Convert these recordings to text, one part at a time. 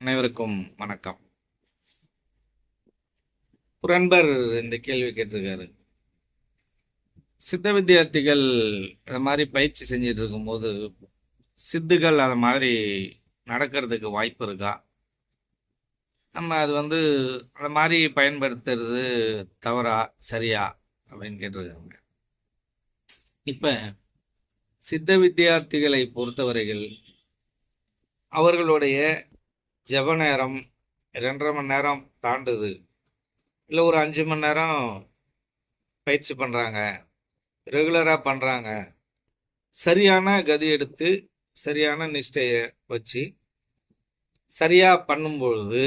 அனைவருக்கும் வணக்கம். ஒரு அன்பர் இந்த கேள்வி கேட்டிருக்காரு. சித்த வித்தியார்த்திகள் இந்த மாதிரி பயிற்சி செஞ்சுட்டு இருக்கும்போது சித்துகள் அது மாதிரி நடக்கிறதுக்கு வாய்ப்பு இருக்கா? நம்ம அது வந்து அந்த மாதிரி பயன்படுத்துறது தவறா சரியா அப்படின்னு கேட்டிருக்காங்க. இப்ப சித்த வித்தியார்த்திகளை பொறுத்தவரைகள் அவர்களுடைய ஜெப நேரம் ரெண்டரை மணி நேரம் தாண்டுது. இல்லை ஒரு அஞ்சு மணி நேரம் பயிற்சி பண்ணுறாங்க ரெகுலராக பண்ணுறாங்க சரியான கதி எடுத்து சரியான நிஷ்டையை வச்சு சரியாக பண்ணும்பொழுது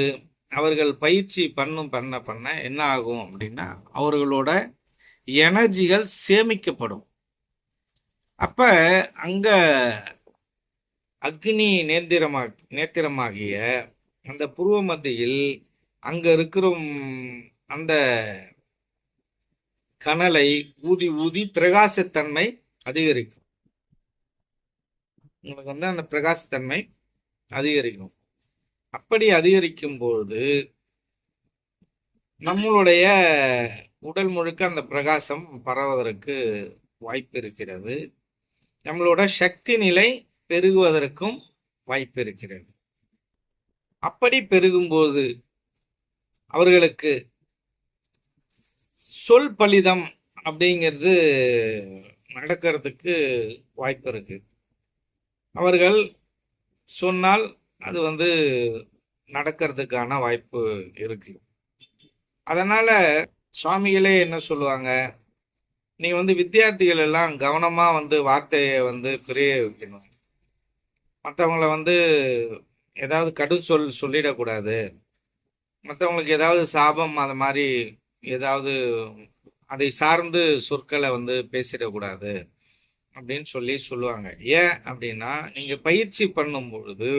அவர்கள் பயிற்சி பண்ணும் பண்ண பண்ண என்ன ஆகும் அப்படின்னா அவர்களோட எனர்ஜிகள் சேமிக்கப்படும். அப்போ அங்கே அக்னி நேந்திரமாக நேத்திரமாகிய அந்த புருவ மத்தியில் அங்க இருக்கிற அந்த கனலை ஊதி ஊதி பிரகாசத்தன்மை அதிகரிக்கும். உங்களுக்கு வந்து அந்த பிரகாசத்தன்மை அதிகரிக்கும். அப்படி அதிகரிக்கும் பொழுது நம்மளுடைய உடல் முழுக்க அந்த பிரகாசம் பரவதற்கு வாய்ப்பு இருக்கிறது. நம்மளோட சக்தி நிலை பெருகுவதற்கும் வாய்ப்பு இருக்கிறது. அப்படி பெருகும்போது அவர்களுக்கு சொல் பலிதம் அப்படிங்கிறது நடக்கிறதுக்கு வாய்ப்பு இருக்கு. அவர்கள் சொன்னால் அது வந்து நடக்கிறதுக்கான வாய்ப்பு இருக்கு. அதனால சுவாமிகளே என்ன சொல்லுவாங்க? நீங்க வந்து வித்தியார்த்திகள் எல்லாம் கவனமா வந்து வார்த்தையை வந்து பிரயோகிக்கணும் மற்றவங்கள வந்து ஏதாவது கடும் சொல் சொல்லிடக்கூடாது. மற்றவங்களுக்கு ஏதாவது சாபம் அது மாதிரி ஏதாவது அதை சார்ந்து சொற்களை வந்து பேசிடக்கூடாது அப்படின்னு சொல்லி சொல்லுவாங்க. ஏன் அப்படின்னா நீங்கள் பயிற்சி பண்ணும் பொழுது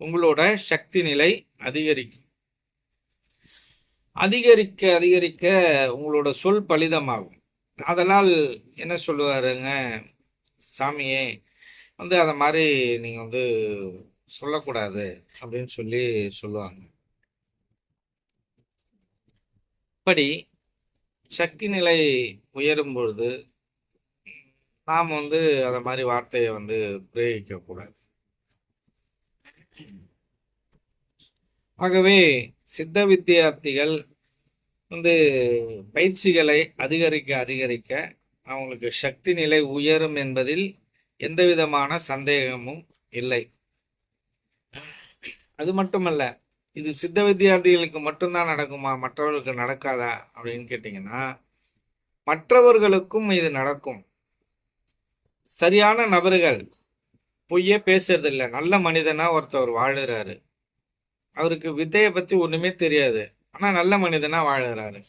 உங்களோட சக்தி நிலை அதிகரிக்கும். அதிகரிக்க அதிகரிக்க உங்களோட சொல் பலிதமாகும். அதனால் என்ன சொல்லுவாருங்க? சாமியே வந்து அதை மாதிரி நீங்கள் வந்து சொல்லக்கூடாது அப்படின்னு சொல்லி சொல்லுவாங்க. இப்படி சக்தி நிலை உயரும் பொழுது நாம் வந்து அந்த மாதிரி வார்த்தையை வந்து பிரயோகிக்க கூடாது. ஆகவே சித்த வித்தியார்த்திகள் வந்து பயிற்சிகளை அதிகரிக்க அதிகரிக்க அவங்களுக்கு சக்தி நிலை உயரும் என்பதில் எந்த விதமான சந்தேகமும் இல்லை. அது மட்டுமல்ல இது சித்த வித்தியார்த்திகளுக்கு மட்டும்தான் நடக்குமா? மற்றவர்களுக்கு நடக்காதா? அப்படின்னு கேட்டிங்கன்னா மற்றவர்களுக்கும் இது நடக்கும். சரியான நபர்கள் பொய்யே பேசுறது நல்ல மனிதனா ஒருத்தவர் வாழுறாரு அவருக்கு வித்தையை பத்தி ஒண்ணுமே தெரியாது. ஆனா நல்ல மனிதனா வாழுறாரு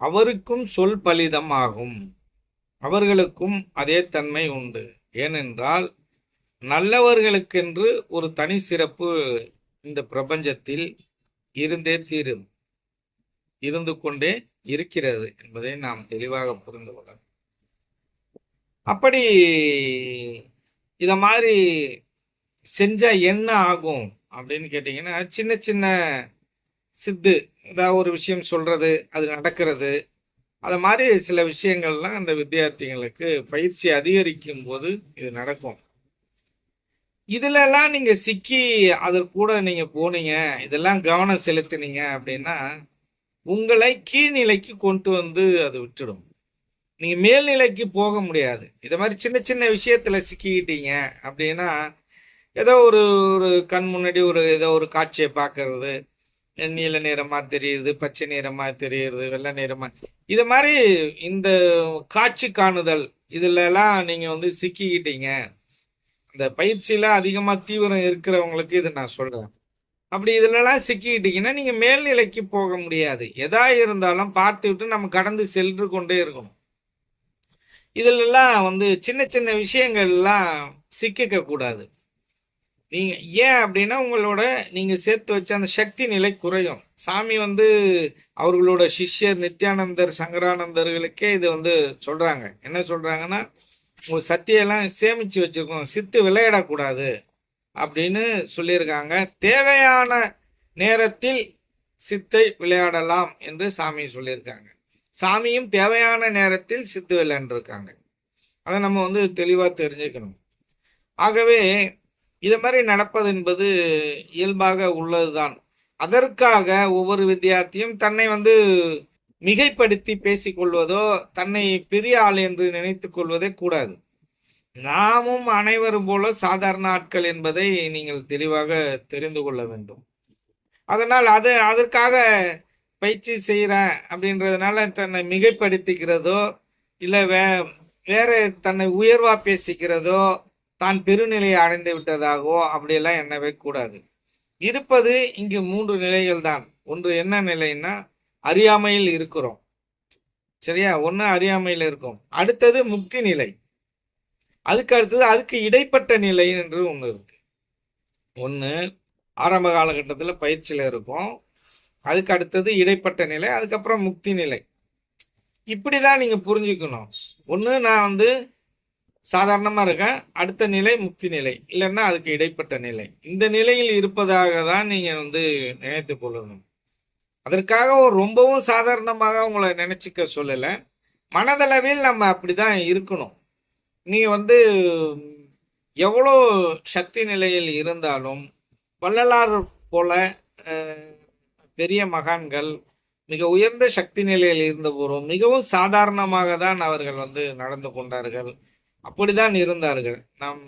அவருக்கும் சொல் பலிதம் ஆகும். அவர்களுக்கும் அதே தன்மை உண்டு. ஏனென்றால் நல்லவர்களுக்கென்று ஒரு தனி சிறப்பு இந்த பிரபஞ்சத்தில் இருந்தே தீரும். இருந்து கொண்டே இருக்கிறது என்பதை நாம் தெளிவாக புரிந்து கொள்ள அப்படி இத மாதிரி செஞ்சா என்ன ஆகும் அப்படின்னு கேட்டீங்கன்னா சின்ன சின்ன சித்து ஏதாவது ஒரு விஷயம் சொல்றது அது நடக்கிறது. அது மாதிரி சில விஷயங்கள்லாம் அந்த வித்தியார்த்திகளுக்கு பயிற்சி அதிகரிக்கும் போது இது நடக்கும். இதுல எல்லாம் நீங்க சிக்கி அது கூட நீங்க போனீங்க இதெல்லாம் கவனம் செலுத்தினீங்க அப்படின்னா உங்களை கீழ்நிலைக்கு கொண்டு வந்து அது விட்டுடும். நீங்க மேல்நிலைக்கு போக முடியாது. இத மாதிரி சின்ன சின்ன விஷயத்துல சிக்கிக்கிட்டீங்க அப்படின்னா ஏதோ ஒரு ஒரு கண் முன்னாடி ஒரு ஏதோ ஒரு காட்சியை பார்க்கறது நீல நிறமா தெரியுது பச்சை நிறமா தெரியுது வெள்ளை நிறமா. இது மாதிரி இந்த காட்சி காணுதல் இதுல எல்லாம் நீங்க வந்து சிக்கிக்கிட்டீங்க. இந்த பயிற்சியில அதிகமா தீவிரம் இருக்கிறவங்களுக்கு இது நான் சொல்றேன். அப்படி இதுலலாம் சிக்கிக்கிட்டீங்கன்னா நீங்க மேல்நிலைக்கு போக முடியாது. எதா இருந்தாலும் பார்த்து விட்டு நம்ம கடந்து சென்று கொண்டே இருக்கணும். இதுலலாம் வந்து சின்ன சின்ன விஷயங்கள்லாம் சிக்கிக்க கூடாது. நீங்க ஏன் அப்படின்னா உங்களோட நீங்க சேர்த்து வச்ச அந்த சக்தி நிலை குறையும். சாமி வந்து அவர்களோட சிஷ்யர் நித்யானந்தர் சங்கரானந்தர்களுக்கே இது வந்து சொல்றாங்க. என்ன சொல்றாங்கன்னா உங்கள் சக்தியெல்லாம் சேமிச்சு வச்சுருக்கணும் சித்து விளையாடக்கூடாது அப்படின்னு சொல்லியிருக்காங்க. தேவையான நேரத்தில் சித்தை விளையாடலாம் என்று சாமி சொல்லியிருக்காங்க. சாமியும் தேவையான நேரத்தில் சித்து விளையாண்டுருக்காங்க. அதை நம்ம வந்து தெளிவாக தெரிஞ்சுக்கணும். ஆகவே இது மாதிரி நடப்பது என்பது இயல்பாக உள்ளதுதான். அதற்காக ஒவ்வொரு வித்தியார்த்தியும் தன்னை வந்து மிகைப்படுத்தி பேசிக்கொள்வதோ தன்னை பெரிய ஆள் என்று நினைத்து கொள்வதே கூடாது. நாமும் அனைவரும் போல சாதாரண ஆட்கள் என்பதை நீங்கள் தெளிவாக தெரிந்து கொள்ள வேண்டும். அதனால் அது அதற்காக பயிற்சி செய்கிறேன் அப்படின்றதுனால தன்னை மிகைப்படுத்திக்கிறதோ இல்லை வே வேற தன்னை உயர்வா பேசிக்கிறதோ தான் பெருநிலையை அடைந்து விட்டதாகவோ அப்படியெல்லாம் எண்ணவே கூடாது. இருப்பது இங்கு மூன்று நிலைகள் தான் ஒன்று என்ன நிலைன்னா அறியாமையில் இருக்கிறோம். சரியா? ஒன்று அறியாமையில் இருக்கும். அடுத்தது முக்தி நிலை. அதுக்கு அடுத்தது அதுக்கு இடைப்பட்ட நிலை என்று ஒன்று இருக்கு. ஒன்று ஆரம்ப காலகட்டத்தில் பயிற்சியில் இருக்கும். அதுக்கு அடுத்தது இடைப்பட்ட நிலை அதுக்கப்புறம் முக்தி நிலை. இப்படி தான் நீங்கள் புரிஞ்சுக்கணும். ஒன்று நான் வந்து சாதாரணமாக இருக்கேன். அடுத்த நிலை முக்தி நிலை. இல்லைன்னா அதுக்கு இடைப்பட்ட நிலை. இந்த நிலையில் இருப்பதாக தான் நீங்கள் வந்து நினைத்து கொள்ளணும். அதற்காக ரொம்பவும் சாதாரணமாக உங்களை நினச்சிக்க சொல்லலை. மனதளவில் நம்ம அப்படிதான் இருக்கணும். நீ வந்து எவ்வளோ சக்தி நிலையில் இருந்தாலும் வள்ளலார் போல பெரிய மகான்கள் மிக உயர்ந்த சக்தி நிலையில் இருந்தபோதும் மிகவும் சாதாரணமாக தான் அவர்கள் வந்து நடந்து கொண்டார்கள். அப்படிதான் இருந்தார்கள். நம்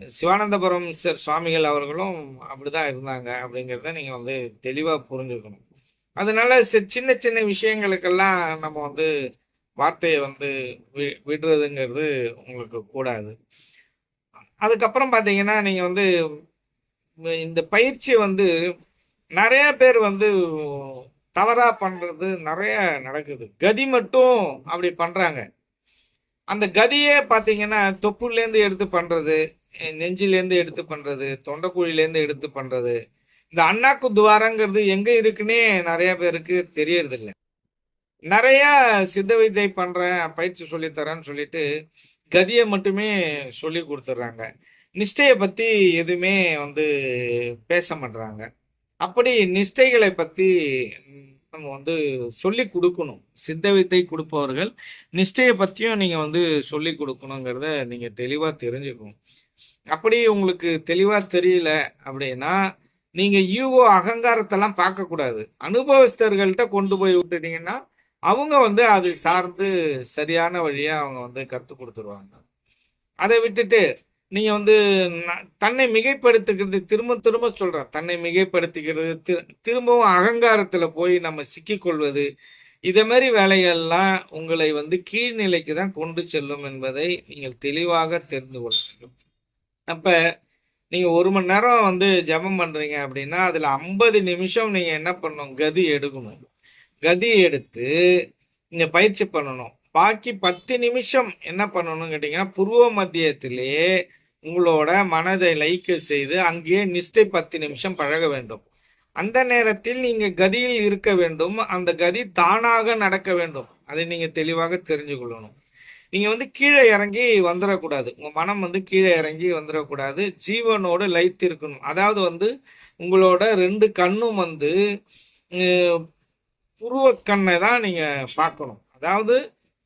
சிவானந்தபுரம் சார் சுவாமிகள் அவர்களும் அப்படிதான் இருந்தாங்க அப்படிங்கிறத நீங்கள் வந்து தெளிவாக புரிஞ்சுக்கணும். அதனால சின்ன சின்ன விஷயங்களுக்கெல்லாம் நம்ம வந்து வார்த்தையை வந்து வி- விடுறதுங்கிறது உங்களுக்கு கூடாது. அதுக்கப்புறம் பார்த்தீங்கன்னா நீங்கள் வந்து இந்த பயிற்சி வந்து நிறைய பேர் வந்து தவறாக பண்ணுறது நிறைய நடக்குது. கதி மட்டும் அப்படி பண்ணுறாங்க அந்த கதியே பார்த்தீங்கன்னா தொப்புலேருந்து எடுத்து பண்ணுறது நெஞ்சிலேருந்து எடுத்து பண்ணுறது தொண்டைக்குழிலேருந்து எடுத்து பண்ணுறது இந்த அண்ணாக்கு துவாரங்கிறது எங்க இருக்குன்னே நிறைய பேருக்கு தெரியறதில்லை. நிறைய சித்த வித்தை பண்றேன் பயிற்சி சொல்லித் தரேன்னு சொல்லிட்டு கதியை மட்டுமே சொல்லி கொடுத்துட்றாங்க நிஷ்டையை பத்தி எதுவுமே வந்து பேச மாட்றாங்க. அப்படி நிஷ்டைகளை பத்தி நம்ம வந்து சொல்லி கொடுக்கணும். சித்த வித்தை கொடுப்பவர்கள் நிஷ்டையை பத்தியும் நீங்க வந்து சொல்லி கொடுக்கணுங்கிறத நீங்க தெளிவா தெரிஞ்சுக்கணும். அப்படி உங்களுக்கு தெளிவா தெரியல அப்படின்னா நீங்க ஈகோ அகங்காரத்தெல்லாம் பார்க்க கூடாது அனுபவஸ்தர்கள்ட்ட கொண்டு போய் விட்டுட்டீங்கன்னா அவங்க வந்து அது சார்ந்து சரியான வழியை அவங்க வந்து கற்றுக் கொடுத்துருவாங்க. அதை விட்டுட்டு நீங்க வந்து தன்னை மிகைப்படுத்திக்கிறது திரும்ப திரும்ப சொல்றேன். தன்னை மிகைப்படுத்திக்கிறது திரு திரும்பவும் அகங்காரத்துல போய் நம்ம சிக்கிக்கொள்வது இதே மாதிரி வேலைகள்லாம் உங்களை வந்து கீழ்நிலைக்கு தான் கொண்டு செல்லும் என்பதை நீங்கள் தெளிவாக தெரிந்து கொள்ள வேண்டும். அப்போ நீங்கள் ஒரு மணி நேரம் வந்து ஜெபம் பண்ணுறீங்க அப்படின்னா அதில் ஐம்பது நிமிஷம் நீங்கள் என்ன பண்ணணும்? கதி எடுக்கணும். கதி எடுத்து நீங்கள் பயிற்சி பண்ணணும். பாக்கி பத்து நிமிஷம் என்ன பண்ணணும்னு கேட்டிங்கன்னா பூர்வ மத்தியத்திலே உங்களோட மனதை லைக்க செய்து அங்கேயே நிஷ்டை பத்து நிமிஷம் பழக வேண்டும். அந்த நேரத்தில் நீங்கள் கதியில் இருக்க வேண்டும். அந்த கதி தானாக நடக்க வேண்டும். அதை நீங்கள் தெளிவாக தெரிஞ்சு கொள்ளணும் நீங்க வந்து கீழே இறங்கி வந்துடக்கூடாது உங்க மனம் வந்து கீழே இறங்கி வந்துடக்கூடாது ஜீவனோடு லைத்து இருக்கணும் அதாவது வந்து உங்களோட ரெண்டு கண்ணும் வந்து புருவ கண்ணை தான் நீங்க பார்க்கணும். அதாவது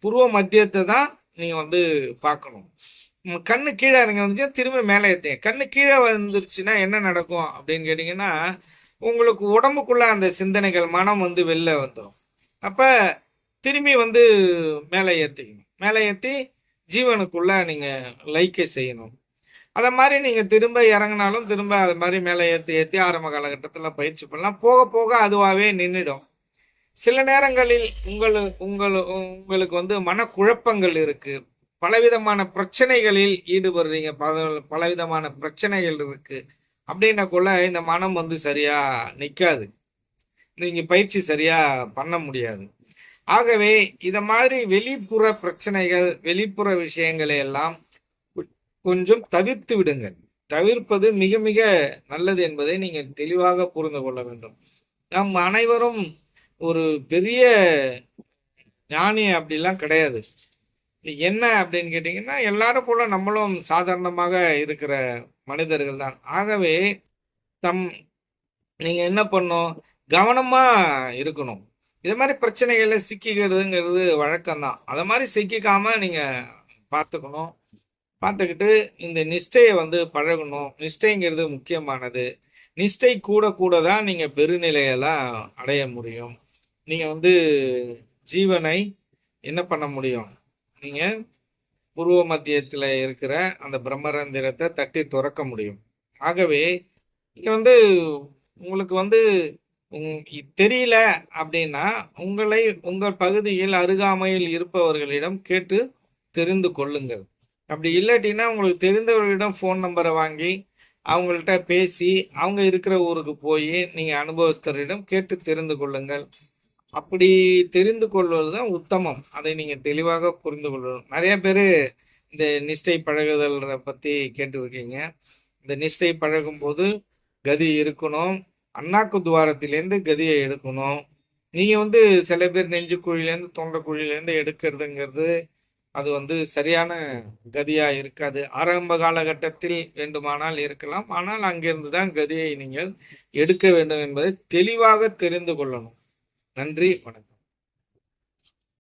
புருவ மத்தியத்தை தான் நீங்க வந்து பார்க்கணும். கண்ணு கீழே இறங்கி வந்துச்சு திரும்ப மேலே ஏற்றுங்க கண்ணு கீழே வந்துருச்சுன்னா என்ன நடக்கும் அப்படின்னு கேட்டிங்கன்னா உங்களுக்கு உடம்புக்குள்ள அந்த சிந்தனைகள் மனம் வந்து வெளில வந்துடும் அப்போ திரும்பி வந்து மேலே ஏற்றிக்கணும் மேலே ஏற்றி ஜீவனுக்குள்ளே நீங்கள் லைக்கை செய்யணும். அதை மாதிரி நீங்கள் திரும்ப இறங்கினாலும் திரும்ப அது மாதிரி மேலே ஏற்றி ஏற்றி ஆரம்ப காலகட்டத்தில் பயிற்சி பண்ணலாம். போக போக அதுவாகவே நின்றுடும் சில நேரங்களில் உங்கள் உங்கள் உங்களுக்கு வந்து மனக்குழப்பங்கள் இருக்குது பலவிதமான பிரச்சனைகளில் ஈடுபடுறீங்க. பல பலவிதமான பிரச்சனைகள் இருக்குது அப்படின்னக்குள்ள இந்த மனம் வந்து சரியாக நிற்காது நீங்கள் பயிற்சி சரியாக பண்ண முடியாது. ஆகவே இத மாதிரி வெளிப்புற பிரச்சனைகள் வெளிப்புற விஷயங்களை எல்லாம் கொஞ்சம் தவிர்த்து விடுங்கள் தவிர்ப்பது மிக மிக நல்லது என்பதை நீங்கள் தெளிவாக புரிந்து கொள்ள வேண்டும் நம் அனைவரும் ஒரு பெரிய ஞானி அப்படிலாம் கிடையாது என்ன அப்படின்னு கேட்டீங்கன்னா, எல்லாரும் போல நம்மளும் சாதாரணமாக இருக்கிற மனிதர்கள் தான். ஆகவே, தம் நீங்க என்ன பண்ணணும்? கவனமா இருக்கணும். இது மாதிரி பிரச்சனைகளில் சிக்கிக்கிறதுங்கிறது வழக்கம்தான் அதை மாதிரி சிக்கிக்காமல் சிக்கிக்காம பார்த்துக்கணும். பார்த்துக்கிட்டு இந்த நிஷ்டையை வந்து பழகணும். நிஷ்டைங்கிறது முக்கியமானது. நிஷ்டை கூட கூட தான் நீங்கள் பெருநிலையெல்லாம் அடைய முடியும். நீங்கள் வந்து ஜீவனை என்ன பண்ண முடியும்? நீங்கள் பூர்வ மத்தியத்தில் இருக்கிற அந்த பிரம்மரந்திரத்தை தட்டி துறக்க முடியும். ஆகவே, இங்கே வந்து உங்களுக்கு வந்து தெரியல அப்படின்னா, உங்களை உங்கள் பகுதியில் அருகாமையில் இருப்பவர்களிடம் கேட்டு தெரிந்து கொள்ளுங்கள். அப்படி இல்லாட்டின்னா, உங்களுக்கு தெரிந்தவர்களிடம் ஃபோன் நம்பரை வாங்கி, அவங்கள்ட்ட பேசி, அவங்க இருக்கிற ஊருக்கு போய் நீங்கள் அனுபவஸ்தரிடம் கேட்டு தெரிந்து கொள்ளுங்கள். அப்படி தெரிந்து கொள்வது தான் உத்தமம். அதை நீங்கள் தெளிவாக புரிந்து கொள்ளணும். நிறைய பேர் இந்த நிஷ்டை பழகுதல் பற்றி கேட்டிருக்கீங்க. இந்த நிஷ்டை பழகும்போது கதி இருக்கணும். அண்ணாக்கு துவாரத்திலேருந்து கதியை எடுக்கணும். நீங்கள் வந்து சில பேர் நெஞ்சு குழியிலேருந்து, தொண்டை குழியிலேருந்து எடுக்கிறதுங்கிறது, அது வந்து சரியான கதியாக இருக்காது. ஆரம்ப காலகட்டத்தில் வேண்டுமானால் இருக்கலாம். ஆனால் அங்கிருந்து தான் கதியை நீங்கள் எடுக்க வேண்டும் என்பதை தெளிவாக தெரிந்து கொள்ளணும். நன்றி, வணக்கம்.